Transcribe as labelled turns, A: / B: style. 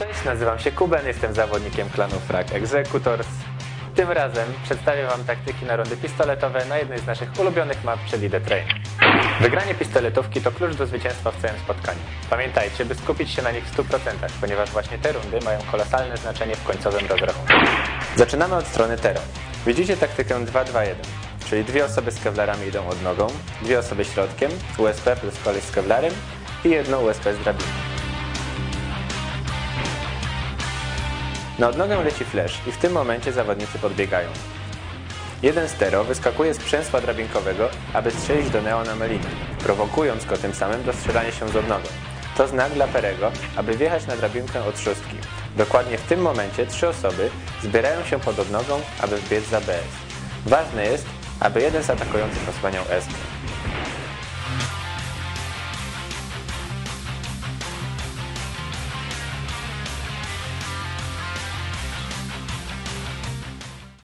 A: Cześć, nazywam się Kuben, jestem zawodnikiem klanu Frag Executors. Tym razem przedstawię Wam taktyki na rundy pistoletowe na jednej z naszych ulubionych map, czyli The Train. Wygranie pistoletówki to klucz do zwycięstwa w całym spotkaniu. Pamiętajcie, by skupić się na nich w 100%, ponieważ właśnie te rundy mają kolosalne znaczenie w końcowym rozrachunku. Zaczynamy od strony Tero. Widzicie taktykę 2-2-1, czyli dwie osoby z kevlarami idą od nogą, dwie osoby środkiem, USP plus koleś z kevlarem i jedno USP z drabiną. Na odnogę leci flash i w tym momencie zawodnicy podbiegają. Jeden z Tero wyskakuje z przęsła drabinkowego, aby strzelić do Neo na melinę, prowokując go tym samym do strzelania się z odnogą. To znak dla Perego, aby wjechać na drabinkę od szóstki. Dokładnie w tym momencie trzy osoby zbierają się pod odnogą, aby wbiec za BS. Ważne jest, aby jeden z atakujących osłaniał S.